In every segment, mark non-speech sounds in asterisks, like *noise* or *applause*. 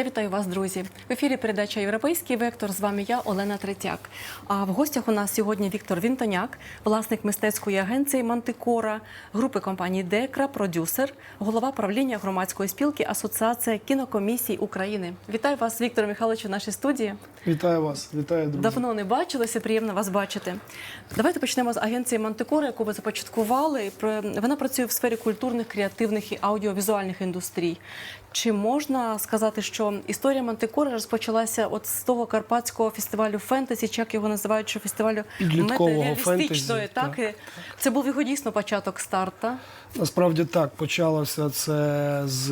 Я вітаю вас, друзі. В ефірі передача Європейський вектор. З вами я, Олена Третяк. А в гостях у нас сьогодні Віктор Вінтоняк, власник мистецької агенції Мантикора, групи компанії Декра, продюсер, голова правління громадської спілки Асоціація кінокомісій України. Вітаю вас, Віктор Михайлович, у нашій студії. Вітаю вас, вітаю друзі. Давно не бачилися, приємно вас бачити. Давайте почнемо з агенції Мантикора, яку ви започаткували. Вона працює в сфері культурних, креативних і аудіовізуальних індустрій. Чи можна сказати, що історія Мантикори розпочалася от з того карпатського фестивалю фентезі, чи як його називають, що фестивалю Підліткового метареалістичної, фентезі, так? так. Це був його дійсно початок старта. Насправді так, почалося це з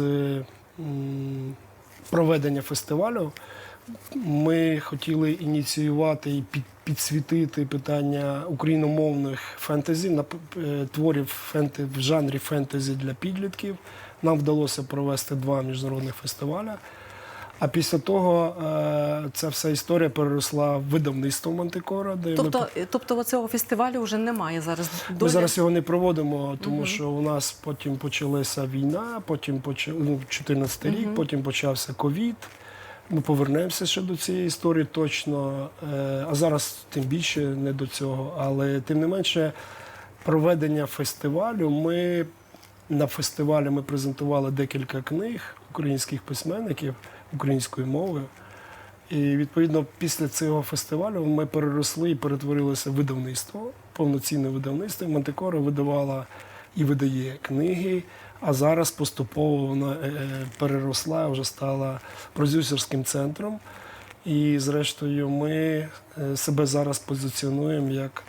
проведення фестивалю. Ми хотіли ініціювати і під, підсвітити питання україномовних фентезі, е, творів фенте, в жанрі фентезі для підлітків. Нам вдалося провести два міжнародних фестиваля. А після того е, ця вся історія переросла в видавництво Мантикора, де ми Тобто, тобто цього фестивалю вже немає зараз. Ми зараз його не проводимо, тому що у нас потім почалася війна, потім почав ну, 14 рік, потім почався ковід. Ми повернемося ще до цієї історії точно. Е, А зараз тим більше не до цього. Але тим не менше, проведення фестивалю. Ми на фестивалі ми презентували декілька книг українських письменників українською мовою. І відповідно після цього фестивалю ми переросли і перетворилося в видавництво, повноцінне видавництво. І Мантикора видавала і видає книги, а зараз поступово вона е, е, переросла, вже стала продюсерським центром. І зрештою ми е, себе зараз позиціонуємо як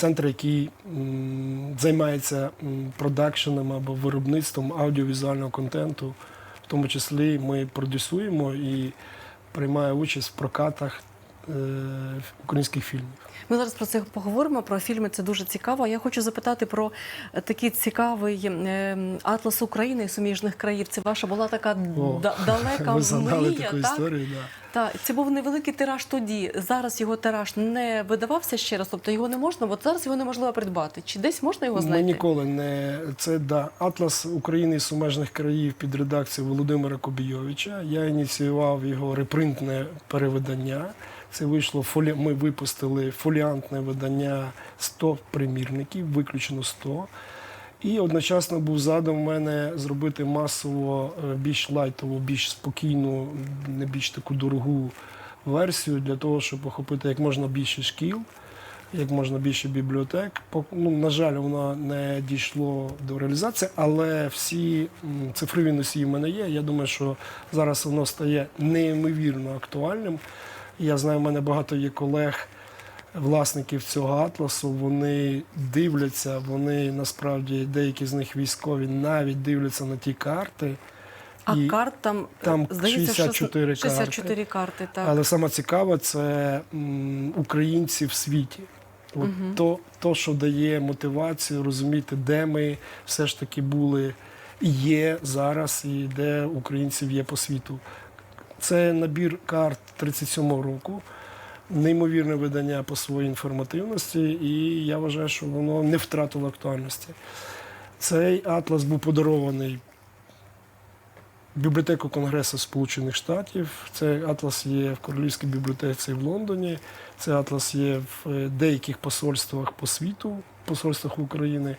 центр, який займається продакшеном або виробництвом аудіовізуального контенту. В тому числі ми продюсуємо і приймає участь в прокатах е, українських фільмів. Ми зараз про це поговоримо. Про фільми це дуже цікаво. Я хочу запитати про е, такий цікавий е, атлас України і суміжних країв. Це ваша була така О, *laughs* далека Ви мрія. таку Так? історію. Да. Так, це був невеликий тираж тоді. Зараз його тираж не видавався ще раз, тобто його не можна. От зараз його неможливо придбати. Чи десь можна його Ми ніколи не це да Атлас України і сумежних країв під редакцією Володимира Кобійовича. Я ініціював його репринтне перевидання. Це вийшло фолі. Ми випустили фоліантне видання 100 примірників, виключно 100. І одночасно був задум у мене зробити масово е, більш лайтову, більш спокійну, не більш таку дорогу версію для того, щоб охопити як можна більше шкіл, як можна більше бібліотек. Ну, на жаль, воно не дійшло до реалізації, але всі цифрові носії в мене є. Я думаю, що зараз воно стає неймовірно актуальним. Я знаю, в мене багато є колег, власників цього атласу. Вони дивляться, вони насправді деякі з них військові навіть дивляться на ті карти. А І карт там, там здається, 64 шест- 64 карти. так. Але саме цікаве це м, українці в світі. От то, то, що дає мотивацію розуміти, де ми все ж таки були і є зараз, і де українців є по світу. Це набір карт 37-го року, неймовірне видання по своїй інформативності, і я вважаю, що воно не втратило актуальності. Цей атлас був подарований бібліотеку Конгресу Сполучених Штатів. Цей атлас є в Королівській бібліотеці в Лондоні. Цей атлас є в е, деяких посольствах по світу, посольствах України.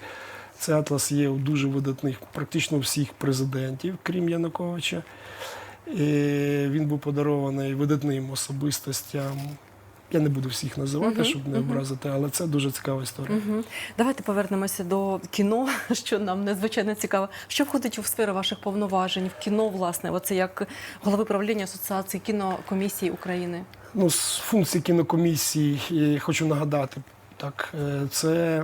Цей атлас є у дуже видатних, практично всіх президентів, крім Януковича. І він був подарований видатним особистостям. Я не буду всіх називати, щоб не образити, але це дуже цікава історія. Давайте повернемося до кіно, *laughs* що нам надзвичайно цікаво. Що входить у сферу ваших повноважень в кіно, власне, оце як голови правління Асоціації кінокомісії України? Ну, з функції кінокомісії хочу нагадати, так, е, це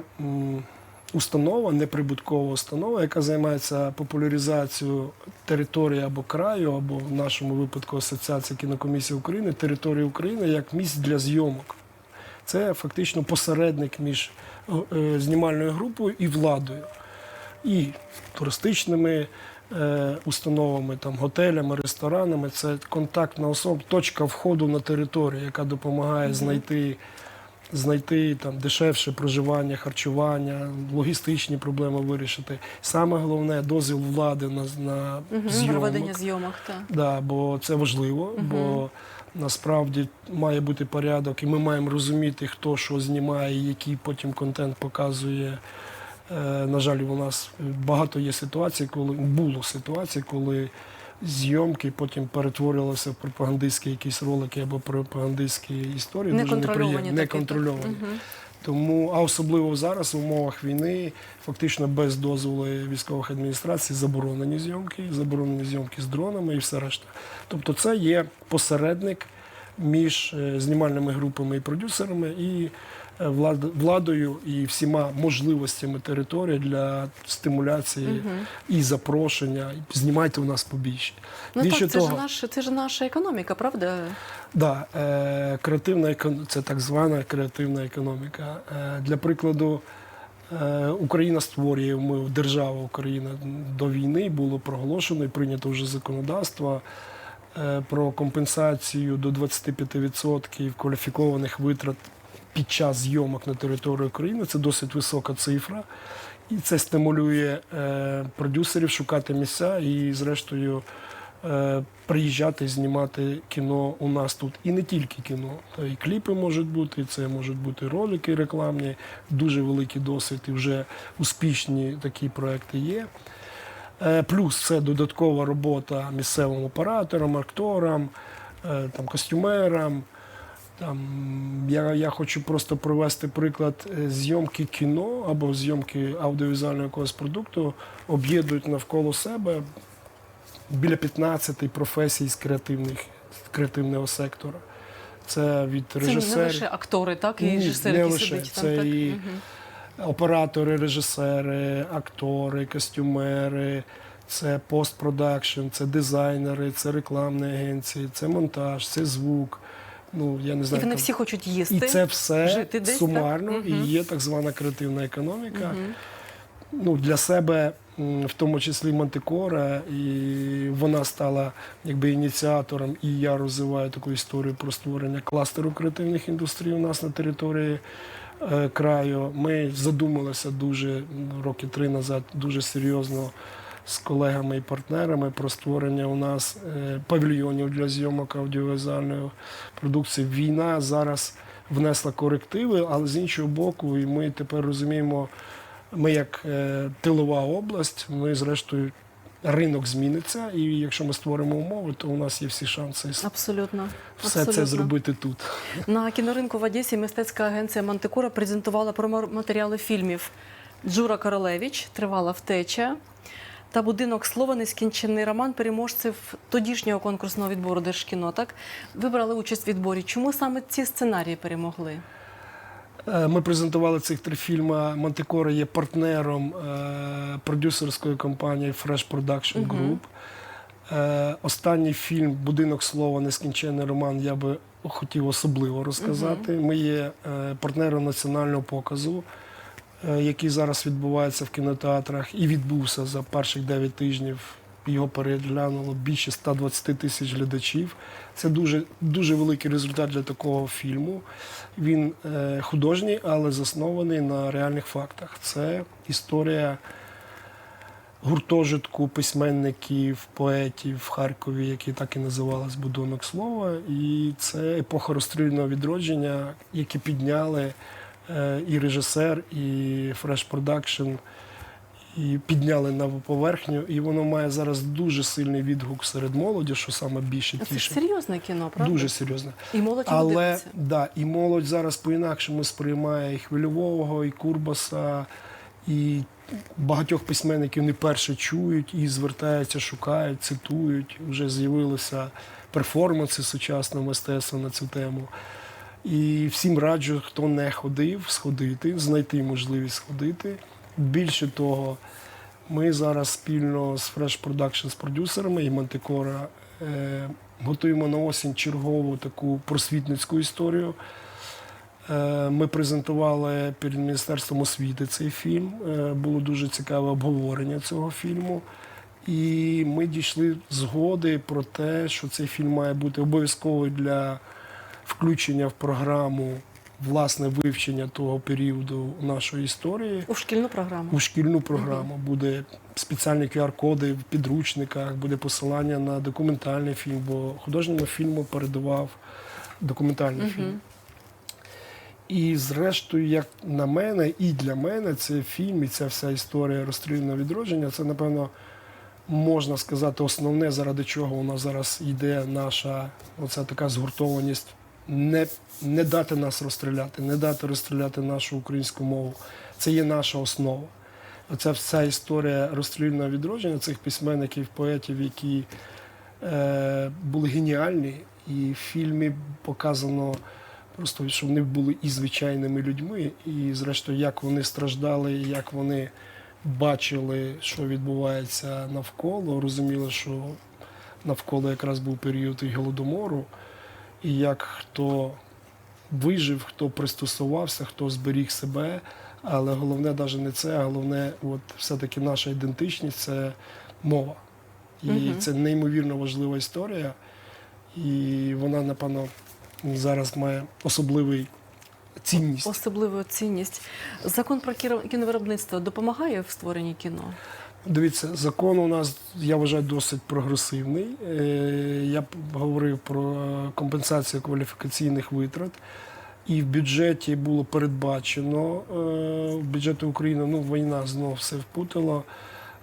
установа, неприбуткова установа, яка займається популяризацією території або краю, або в нашому випадку Асоціація кінокомісії України, території України як місць для зйомок. Це фактично посередник між е, знімальною групою і владою, і туристичними е, установами, там, готелями, ресторанами. Це контактна особа, точка входу на територію, яка допомагає знайти знайти там дешевше проживання, харчування, логістичні проблеми вирішити. Саме головне дозвіл влади на, на Угу. зйомок. Проведення зйомок. Так. Да, бо це важливо, бо насправді має бути порядок, і ми маємо розуміти, хто що знімає, який потім контент показує. Е, на жаль, у нас багато є ситуацій, коли було ситуацій, коли зйомки потім перетворювалися в пропагандистські якісь ролики або пропагандистські історії. дуже Неконтрольовані неприємні, неконтрольовані. Тому, а особливо зараз в умовах війни, фактично без дозволу військових адміністрацій заборонені зйомки, заборонені зйомки з дронами і все решта. Тобто, це є посередник між е, знімальними групами і продюсерами і владою і всіма можливостями території для стимуляції і запрошення. Знімайте у нас побільше. Ну Більше так, це того, ж наш, це ж наша економіка, правда? Да, е, креативна це так звана креативна економіка. Е, для прикладу, е, Україна створює ми держава Україна до війни було проголошено і прийнято вже законодавство е, про компенсацію до 25% кваліфікованих витрат під час зйомок на території України. Це досить висока цифра. І це стимулює е, продюсерів шукати місця і, зрештою, е, приїжджати, знімати кіно у нас тут. І не тільки кіно. То і кліпи можуть бути, це можуть бути ролики рекламні, дуже великий досвід і вже успішні такі проекти є. Е, Плюс це додаткова робота місцевим операторам, акторам, е, там, костюмерам. Там, я, я хочу просто привести приклад е, зйомки кіно або зйомки аудіовізуального якогось продукту об'єднують навколо себе біля 15 професій з креативних, з креативного сектора. Це від Це не лише актори, так, і Ні, режисер, не який лише. сидить там. Це так? і Мгм. оператори, режисери, актори, костюмери, це постпродакшн, це дизайнери, це рекламні агенції, це монтаж, це звук. Ну, я не І знаю, вони там- всі хочуть їсти. і це все жити десь, сумарно так? і є так звана креативна економіка. Ну, для себе, в тому числі Мантикора, і вона стала якби ініціатором, і я розвиваю таку історію про створення кластеру креативних індустрій у нас на території е, краю. Ми задумалися дуже роки три назад дуже серйозно з колегами і партнерами про створення у нас е, павільйонів для зйомок аудіовізуальної продукції. Війна зараз внесла корективи, але з іншого боку, і ми тепер розуміємо, ми як е, тилова область, ми зрештою. Ринок зміниться, і якщо ми створимо умови, то у нас є всі шанси Абсолютно. все Абсолютно. це зробити тут. На кіноринку в Одесі мистецька агенція Мантикора презентувала промо-матеріали фільмів Джура Королевич, Тривала втеча та будинок слова Нескінчений роман переможців тодішнього конкурсного відбору Держкіно. Так ви брали участь в відборі. Чому саме ці сценарії перемогли? Е, Ми презентували цих три фільми. Мантикора є партнером е, продюсерської компанії Fresh Production Group. Е, Останній фільм Будинок слова, нескінченний роман. Я би хотів особливо розказати. Ми є е, партнером національного показу, який зараз відбувається в кінотеатрах і відбувся за перших 9 тижнів. Його переглянуло більше 120 тисяч глядачів. Це дуже, дуже великий результат для такого фільму. Він е, художній, але заснований на реальних фактах. Це історія гуртожитку письменників, поетів в Харкові, який так і називалась Будинок слова. І це епоха розстрільного відродження, які підняли е, і режисер, і Fresh Production, і підняли на поверхню. І воно має зараз дуже сильний відгук серед молоді, що саме більше Це ж тішить. серйозне кіно, правда? Дуже серйозно. І молодь Але дивиться. да, і молодь зараз по-інакшому сприймає і Хвильового, і Курбаса, і багатьох письменників не перше чують і звертаються, шукають, цитують. Вже з'явилися перформанси сучасного мистецтва на цю тему. І всім раджу, хто не ходив, сходити, знайти можливість сходити. Більше того, ми зараз спільно з Fresh Production з продюсерами і Мантикора е, готуємо на осінь чергову таку просвітницьку історію. Е, Ми презентували перед Міністерством освіти цей фільм. Е, Було дуже цікаве обговорення цього фільму. І ми дійшли згоди про те, що цей фільм має бути обов'язковий для включення в програму власне вивчення того періоду нашої історії У шкільну програму. у шкільну програму. Буде спеціальні QR-коди в підручниках, буде посилання на документальний фільм, бо художньому фільму передавав документальний фільм. І зрештою, як на мене, і для мене цей фільм, і ця вся історія розстріляного відродження, це, напевно, можна сказати, основне, заради чого у нас зараз йде наша оця така згуртованість. Не, не дати нас розстріляти, не дати розстріляти нашу українську мову. Це є наша основа. Оця вся історія розстрільного відродження цих письменників, поетів, які е, були геніальні, і в фільмі показано просто, що вони були і звичайними людьми, і зрештою, як вони страждали, як вони бачили, що відбувається навколо, розуміли, що навколо якраз був період і голодомору, і як хто вижив, хто пристосувався, хто зберіг себе. Але головне навіть не це, а головне, от все-таки наша ідентичність це мова. І Мгм. це неймовірно важлива історія. І вона, напевно, зараз має особливий цінність. Особливу цінність. Закон про кіновиробництво допомагає в створенні кіно. Дивіться, закон у нас, я вважаю, досить прогресивний. Е, Я говорив про е, компенсацію кваліфікаційних витрат. І в бюджеті було передбачено е, в бюджеті України, ну війна знов все впутала.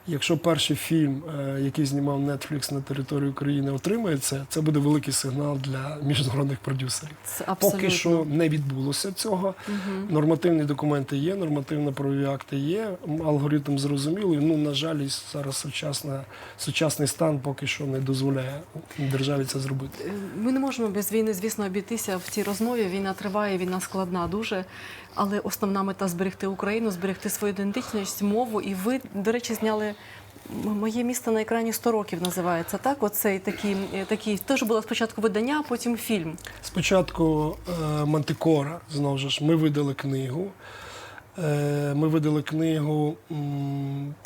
Якщо перший фільм, е, який знімав Netflix на території України, отримає це, це буде великий сигнал для міжнародних продюсерів. Це абсолютно. Поки що не відбулося цього. Мгм. Нормативні документи є, нормативно-правові акти є, алгоритм зрозумілий. Ну, на жаль, зараз сучасна, сучасний стан поки що не дозволяє державі це зробити. Е, Ми не можемо без війни, звісно, обійтися в цій розмові. Війна триває, війна складна дуже. Але основна мета зберегти Україну, зберегти свою ідентичність, мову. І ви, до речі, зняли моє місто на екрані 100 років. Називається так. Оцей такий, е, такий теж було спочатку видання, а потім фільм. Спочатку е, Мантикора, знову ж, ми видали книгу. Е, ми видали книгу,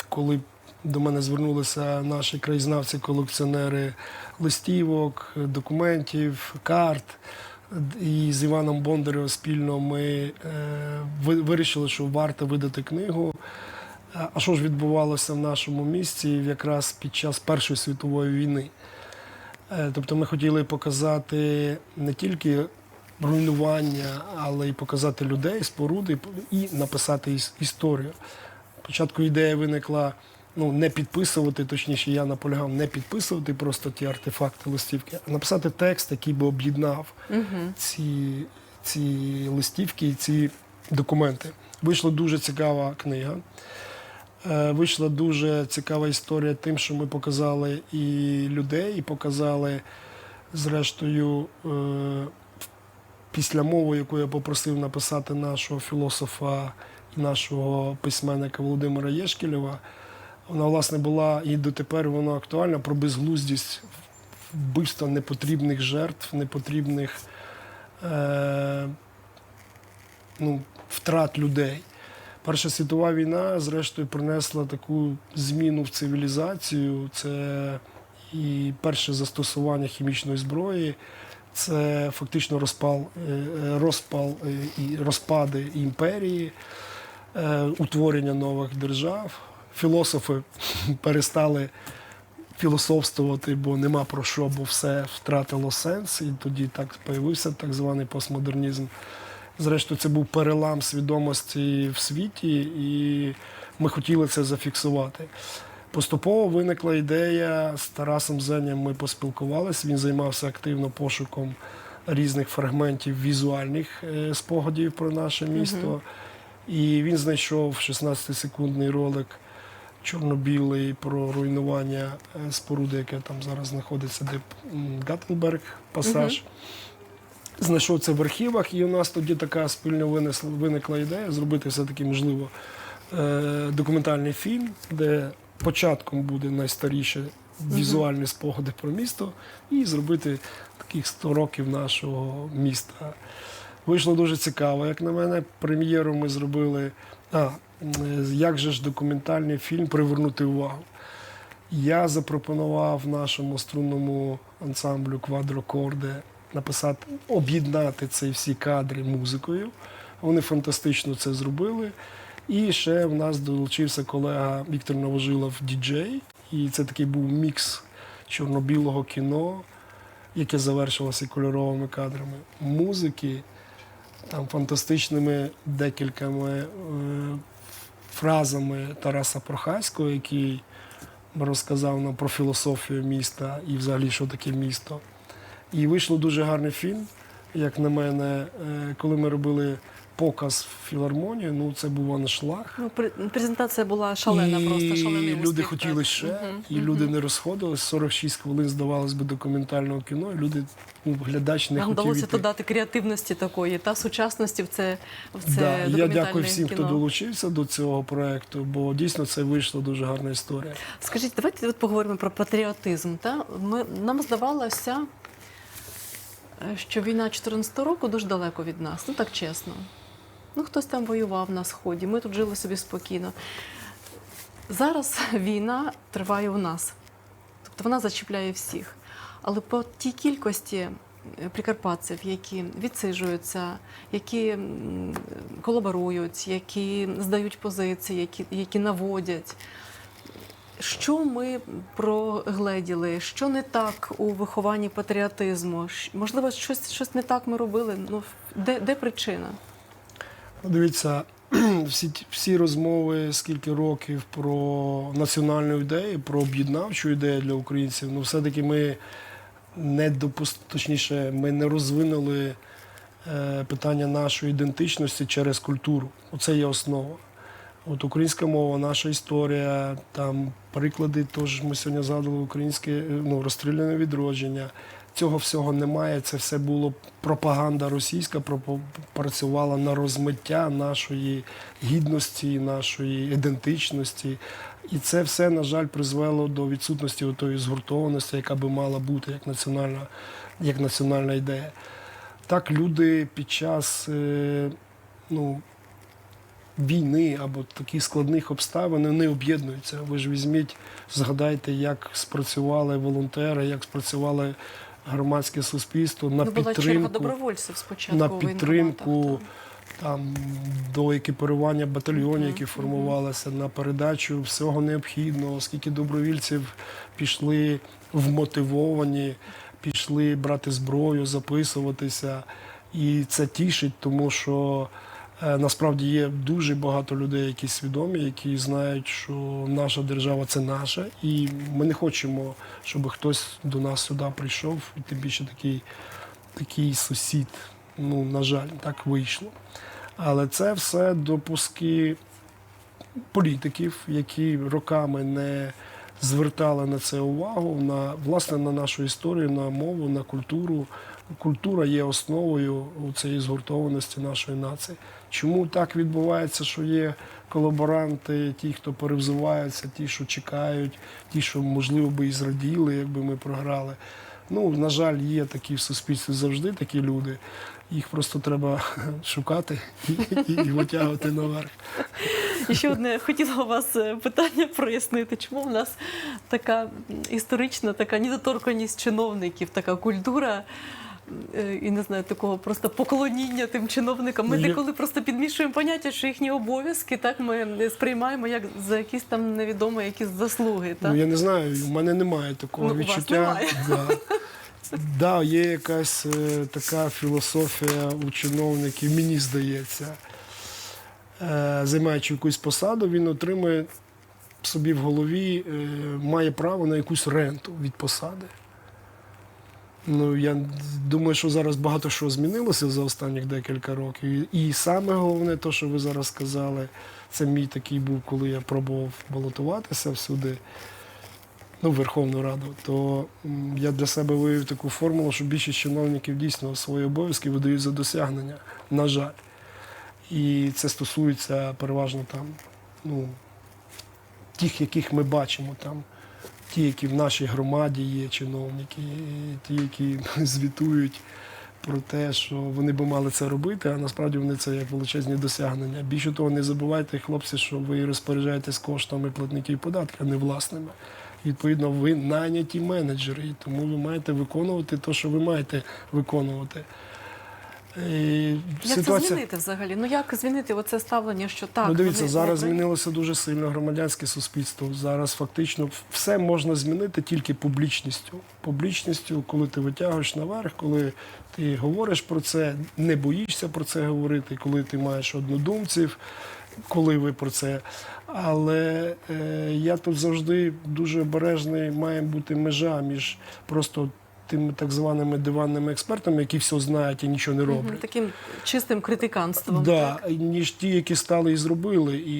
коли до мене звернулися наші краєзнавці, колекціонери листівок, документів, карт. І з Іваном Бондарем спільно ми е, вирішили, що варто видати книгу. А а що ж відбувалося в нашому місті якраз під час Першої світової війни? Е, Тобто ми хотіли показати не тільки руйнування, але й показати людей, споруди і написати історію. Спочатку ідея виникла ну, не підписувати, точніше, я наполягав не підписувати просто ті артефакти листівки, а написати текст, який би об'єднав Угу. ці, ці листівки і ці документи. Вийшла дуже цікава книга. Е, Вийшла дуже цікава історія тим, що ми показали і людей, і показали, зрештою, е, після мови, яку я попросив написати нашого філософа і нашого письменника Володимира Єшкілєва. Вона, власне, була і дотепер вона актуальна про безглуздість вбивства непотрібних жертв, непотрібних е, ну, втрат людей. Перша світова війна, зрештою, принесла таку зміну в цивілізацію. Це і перше застосування хімічної зброї, це фактично розпал, е, е, розпал е, і розпади імперії, утворення нових держав. Філософи перестали філософствувати, бо нема про що, бо все втратило сенс, і тоді так з'явився так званий постмодернізм. Зрештою, це був перелам свідомості в світі, і ми хотіли це зафіксувати. Поступово виникла ідея з Тарасом Зеням. Ми поспілкувалися. Він займався активно пошуком різних фрагментів візуальних е, спогадів про наше місто. І він знайшов 16-секундний ролик чорно-білий про руйнування е, споруди, яке там зараз знаходиться, де Гаттенберг пасаж. Знайшов це в архівах, і у нас тоді така спільно винесла, виникла ідея зробити все-таки, можливо, е, документальний фільм, де початком буде найстаріше візуальні спогади про місто, і зробити таких 100 років нашого міста. Вийшло дуже цікаво, як на мене. Прем'єру ми зробили. А, як же ж документальний фільм привернути увагу? Я запропонував нашому струнному ансамблю Квадрокорде написати, об'єднати ці всі кадри музикою. Вони фантастично це зробили. І ще в нас долучився колега Віктор Новожилов, діджей. І це такий був мікс чорно-білого кіно, яке завершилося кольоровими кадрами музики, там фантастичними декількома е, фразами Тараса Прохаського, який розказав нам про філософію міста і взагалі, що таке місто. І вийшло дуже гарний фільм, як на мене, Е, коли ми робили показ в філармонії, ну це був аншлаг. Ну, презентація була шалена, і просто шалений люди хотіли так. ще, Мгм, і люди не розходились. 46 хвилин, здавалось би, документального кіно, і люди, ну, глядач не Нам хотів вдалося додати креативності такої та сучасності в це, в це Да, я дякую всім, кіно. хто долучився до цього проекту, бо дійсно це вийшла дуже гарна історія. Скажіть, давайте от поговоримо про патріотизм. Та? Ми, нам здавалося, е, що війна 14 року дуже далеко від нас, ну так чесно. Ну, хтось там воював на Сході, ми тут жили собі спокійно. Зараз *laughs* війна триває у нас. Тобто вона зачіпляє всіх. Але по тій кількості е, прикарпатців, які відсиджуються, які колаборують, які здають позиції, які, які наводять. Що ми прогледіли? Що не так у вихованні патріотизму? Можливо, щось, щось не так ми робили. Ну, де, де причина? Дивіться, *clears throat* всі, всі розмови скільки років про національну ідею, про об'єднавчу ідею для українців, ну все-таки ми не допус... точніше, ми не розвинули е, питання нашої ідентичності через культуру. Оце є основа. От українська мова, наша історія, там приклади, теж ми сьогодні згадували українське е, ну, розстріляне відродження. Цього всього немає. Це все було пропаганда російська, працювала на розмиття нашої гідності, нашої ідентичності. І це все, на жаль, призвело до відсутності тої згуртованості, яка би мала бути як національна, як національна ідея. Так люди під час е, ну, війни або таких складних обставин вони об'єднуються. Ви ж візьміть, згадайте, як спрацювали волонтери, як спрацювали громадське суспільство на ну, була підтримку, добровольців спочатку. на підтримку там, до екіпірування батальйонів, які формувалися, на передачу всього необхідного, скільки добровільців пішли вмотивовані, пішли брати зброю, записуватися. І це тішить, тому що насправді є дуже багато людей, які свідомі, які знають, що наша держава це наша, і ми не хочемо, щоб хтось до нас сюди прийшов, і тим більше такий, такий сусід. Ну, на жаль, так вийшло. Але це все допуски політиків, які роками не звертали на це увагу, на власне на нашу історію, на мову, на культуру. Культура є основою цієї згуртованості нашої нації. Чому так відбувається, що є колаборанти, ті, хто перевзуваються, ті, що чекають, ті, що можливо би і зраділи, якби ми програли. Ну, на жаль, є такі в суспільстві завжди такі люди. Їх просто треба *laughs* шукати і, і, і витягувати наверх. І ще одне хотіла у вас е, питання прояснити, чому в нас така історична, така недоторканість чиновників, така культура. Е, І не знаю, такого просто поклоніння тим чиновникам. Ми Ну, деколи просто підмішуємо поняття, що їхні обов'язки так ми сприймаємо як за якісь там невідомі якісь заслуги. Так? Ну я не знаю, в мене немає такого Ну, у вас відчуття. немає. *laughs* Да. Да, є якась е, така філософія у чиновників, мені здається. Е, займаючи якусь посаду, він отримує собі в голові, е, має право на якусь ренту від посади. Ну, я думаю, що зараз багато що змінилося за останніх декілька років. І, саме головне, те, що ви зараз сказали, це мій такий був, коли я пробував балотуватися всюди, ну, в Верховну Раду, то я для себе виявив таку формулу, що більшість чиновників дійсно свої обов'язки видають за досягнення, на жаль. І це стосується переважно там, ну, тих, яких ми бачимо там. Ті, які в нашій громаді є чиновники, ті, які *laughs* звітують про те, що вони би мали це робити, а насправді вони це як величезні досягнення. Більше того, не забувайте, хлопці, що ви розпоряджаєтесь коштами платників податків, а не власними. Відповідно, ви найняті менеджери, тому ви маєте виконувати те, що ви маєте виконувати. І Як це змінити взагалі? Ну як змінити оце ставлення, що так? ну, дивіться, вони зараз змінилося дуже сильно громадянське суспільство. Зараз фактично все можна змінити тільки публічністю. Публічністю, коли ти витягуєш наверх, коли ти говориш про це, не боїшся про це говорити, коли ти маєш однодумців, коли ви про це. Але е, я тут завжди дуже обережний, має бути межа між просто тими так званими диванними експертами, які все знають і нічого не роблять. Мгм, таким чистим критиканством. Да, так? ніж ті, які стали і зробили. І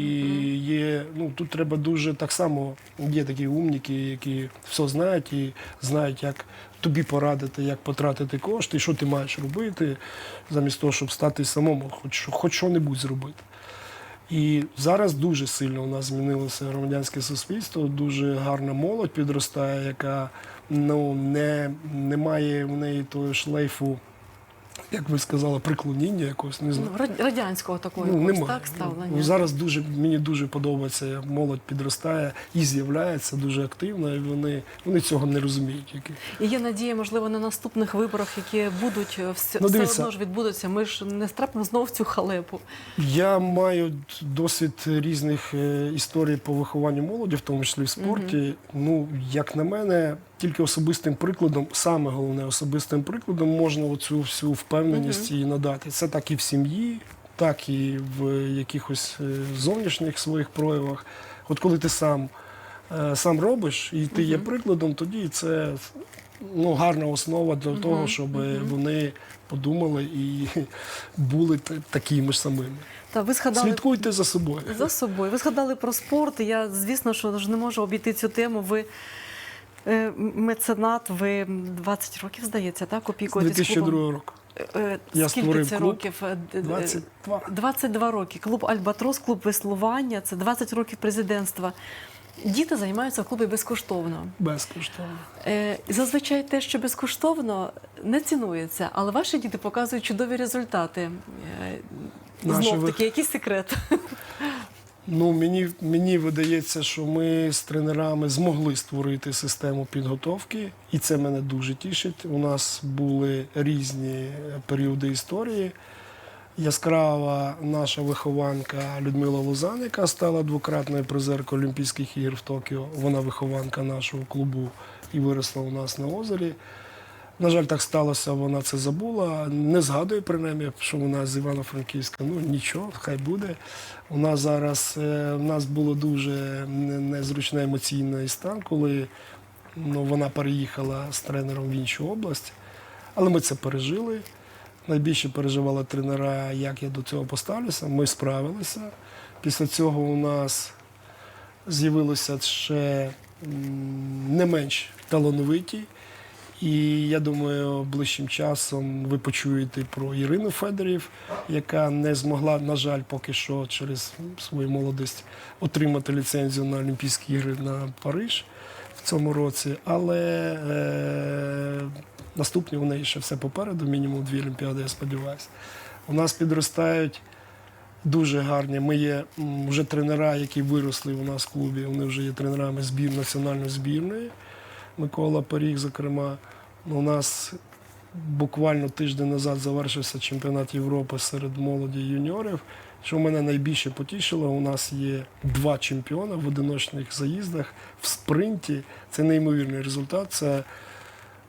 є, ну тут треба дуже так само. Є такі умніки, які все знають і знають, як тобі порадити, як потратити кошти, що ти маєш робити, замість того, щоб стати самому, хоч, хоч що-небудь зробити. І зараз дуже сильно у нас змінилося громадянське суспільство, дуже гарна молодь підростає, яка ну, не, не має в неї того шлейфу, як ви сказали, приклоніння якогось, не знаю. Ну, радянського такого Ну, якогось, немає. так ставлення. Ну, зараз дуже мені дуже подобається. як Молодь підростає і з'являється дуже активно, і вони, вони цього не розуміють. Які. І є надія, можливо, на наступних виборах, які будуть е, все, Ну, все одно ж відбудуться. Ми ж не страпимо знову в цю халепу. Я маю досвід різних е, історій по вихованню молоді, в тому числі в спорті. Ну, як на мене, тільки особистим прикладом, саме головне, особистим прикладом можна оцю всю впевненість їй надати. Це так і в сім'ї, так і в якихось е, зовнішніх своїх проявах. От коли ти сам, е, сам робиш і ти є прикладом, тоді це ну, гарна основа для того, щоб вони подумали і *laughs* були такими ж самими. Та ви згадали Слідкуйте за собою. за собою. Ви згадали про спорт. Я звісно, що не можу обійти цю тему. Ви е, меценат, ви 20 років, здається, так З опікуєтесь 2002 клубом. року. Е, Я Скільки створив це клуб. років? Е, д- д- 22. 22 роки. Клуб Альбатрос, клуб веслування. Це 20 років президентства. Діти займаються в клубі безкоштовно. Безкоштовно. Е, Зазвичай те, що безкоштовно, не цінується, але ваші діти показують чудові результати. Е, Наші Знов ви- таки, який секрет? Ну, мені, мені видається, що ми з тренерами змогли створити систему підготовки, і це мене дуже тішить. У нас були різні періоди історії. Яскрава наша вихованка Людмила Лозан, яка стала двократною призеркою Олімпійських ігор в Токіо. Вона вихованка нашого клубу і виросла у нас на озері. На жаль, так сталося, вона це забула. Не згадує принаймні, що вона з Івано-Франківська. Ну нічого, хай буде. У нас зараз е, у нас було дуже не- незручний емоційний стан, коли ну, вона переїхала з тренером в іншу область. Але ми це пережили. Найбільше переживали тренера, як я до цього поставлюся. Ми справилися. Після цього у нас з'явилися ще не менш талановиті. І я думаю, ближчим часом ви почуєте про Ірину Федорів, яка не змогла, на жаль, поки що через свою молодість отримати ліцензію на Олімпійські ігри на Париж в цьому році. Але е, наступні у неї ще все попереду, мінімум дві олімпіади, я сподіваюся. У нас підростають дуже гарні. Ми є вже тренера, які виросли у нас в клубі. Вони вже є тренерами збір національної збірної. Микола Поріг, зокрема. У нас буквально тиждень назад завершився чемпіонат Європи серед молоді юніорів. Що мене найбільше потішило, у нас є два чемпіони в одиночних заїздах в спринті. Це неймовірний результат. Це,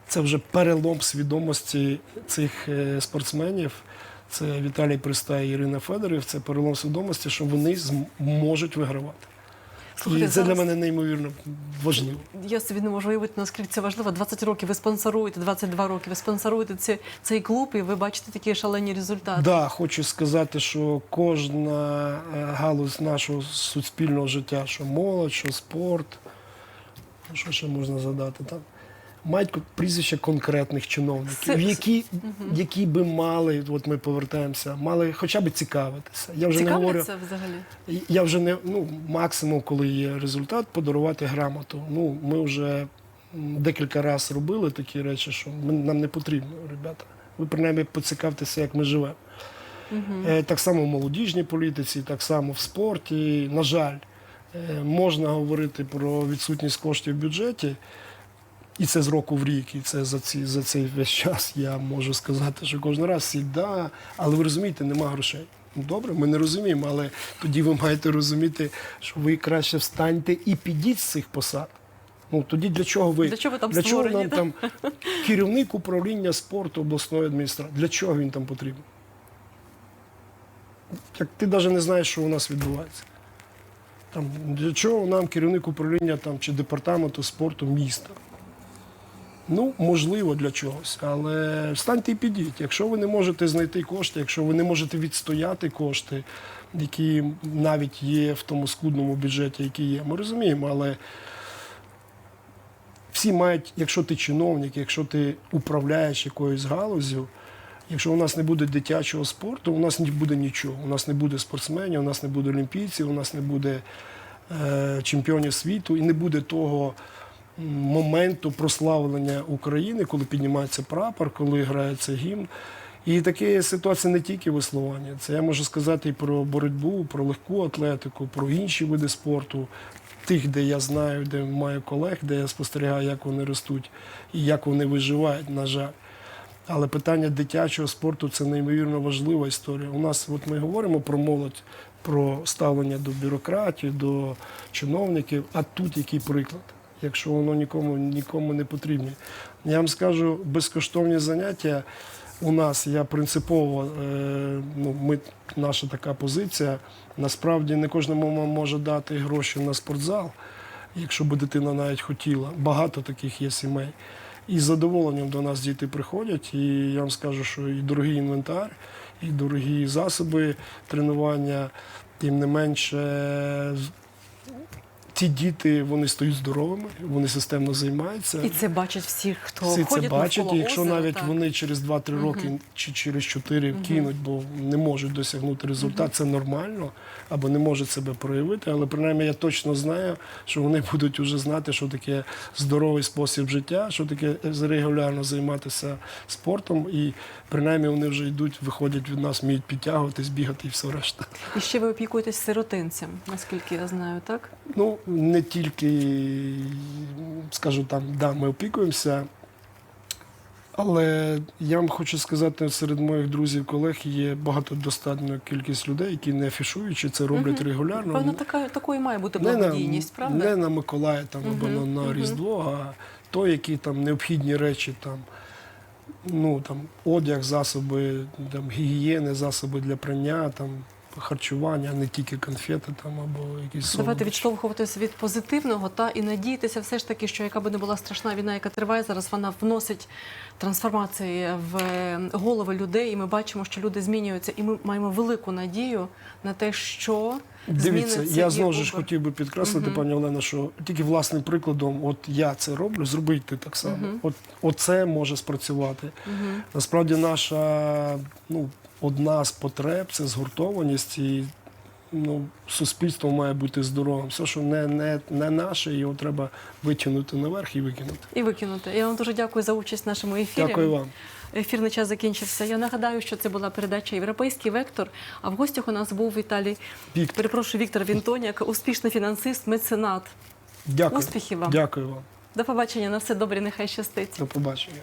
це вже перелом свідомості цих е, спортсменів. Це Віталій Пристай і Ірина Федорів. Це перелом свідомості, що вони зм- можуть вигравати. Слухайте, і це для мене неймовірно важливо. Я собі не можу уявити, наскільки це важливо. 20 років ви спонсоруєте, 22 роки ви спонсоруєте ці, цей клуб, і ви бачите такі шалені результати. Да, хочу сказати, що кожна е, галузь нашого суспільного життя, що молодь, що спорт, що ще можна задати там. Мають прізвища конкретних чиновників, які, які би мали, от ми повертаємося, мали хоча б цікавитися. Я вже не говорю, взагалі? я вже не ну, максимум, коли є результат, подарувати грамоту. Ну, ми вже декілька разів робили такі речі, що ми- нам не потрібно, ребята. Ви принаймні поцікавтеся, як ми живемо. Е, Так само в молодіжній політиці, так само в спорті. На жаль, Е, Можна говорити про відсутність коштів в бюджеті, і це з року в рік, і це за, ці, за цей весь час я можу сказати, що кожен раз всі, да, але ви розумієте, нема грошей. Ну, Добре, ми не розуміємо, але тоді ви маєте розуміти, що ви краще встаньте і підіть з цих посад. Ну тоді для чого ви Для чого там для чого нам там керівник управління спорту обласної адміністрації? Для чого він там потрібен? Як ти навіть не знаєш, що у нас відбувається. Там, для чого нам керівник управління там, чи департаменту спорту міста? Ну, можливо, для чогось, але встаньте і підіть. Якщо ви не можете знайти кошти, якщо ви не можете відстояти кошти, які навіть є в тому скудному бюджеті, який є, ми розуміємо, але всі мають, якщо ти чиновник, якщо ти управляєш якоюсь галузю, якщо у нас не буде дитячого спорту, у нас не буде нічого. У нас не буде спортсменів, у нас не буде олімпійців, у нас не буде е, чемпіонів світу і не буде того моменту прославлення України, коли піднімається прапор, коли грається гімн. І така ситуація не тільки в веслуванні. Це я можу сказати і про боротьбу, про легку атлетику, про інші види спорту, тих, де я знаю, де маю колег, де я спостерігаю, як вони ростуть і як вони виживають, на жаль. Але питання дитячого спорту це неймовірно важлива історія. У нас, от ми говоримо про молодь, про ставлення до бюрократії, до чиновників, а тут який приклад, якщо воно нікому, нікому не потрібне. Я вам скажу, безкоштовні заняття у нас я принципово, е, ну, ми, наша така позиція. Насправді не кожному може дати гроші на спортзал, якщо би дитина навіть хотіла. Багато таких є сімей. І з задоволенням до нас діти приходять, і я вам скажу, що і дорогий інвентар, і дорогі засоби тренування, тим не менше, ті діти вони стають здоровими, вони системно займаються. І це бачать всі, хто Всі це бачать, і якщо озера, навіть так. вони через 2-3 роки чи через 4 кинуть, бо не можуть досягнути результат, це нормально, або не можуть себе проявити. Але принаймні я точно знаю, що вони *laughs* будуть вже знати, що таке здоровий спосіб життя, що таке регулярно займатися спортом, і принаймні вони вже йдуть, виходять від нас, вміють підтягуватись, бігати і все решта. І ще ви опікуєтесь сиротинцям, наскільки я знаю, так? Ну, не тільки, скажу там, да, ми опікуємося. Але я вам хочу сказати, серед моїх друзів, колег є багато достатньо кількість людей, які не афішуючи це роблять регулярно. Певно, така такою має бути не, на, благодійність, правда? не на Миколая там, або на, на Різдво, а то, які там необхідні речі, там, ну, там, одяг, засоби там, гігієни, засоби для прання, там, харчування, не тільки конфети там, або якісь Давайте відштовхуватися від позитивного та і надіятися все ж таки, що яка би не була страшна війна, яка триває зараз, вона вносить трансформації в голови людей, і ми бачимо, що люди змінюються, і ми маємо велику надію на те, що Дивіться, я знову ж хотів би підкреслити, пані Олена, що тільки власним прикладом, от я це роблю, зробіть ти так само. От оце може спрацювати. Насправді, наша ну, одна з потреб це згуртованість і ну, суспільство має бути здоровим. Все, що не, не, не наше, його треба витягнути наверх і викинути. і викинути. Я вам дуже дякую за участь в нашому ефірі. Дякую вам. Ефірний час закінчився. Я нагадаю, що це була передача Європейський вектор. А в гостях у нас був Віталій. Віктор. Перепрошую, Віктор Вінтоняк, успішний фінансист, меценат. Дякую. Успіхів вам. Дякую вам. До побачення. На все добре. Нехай щастить. До побачення.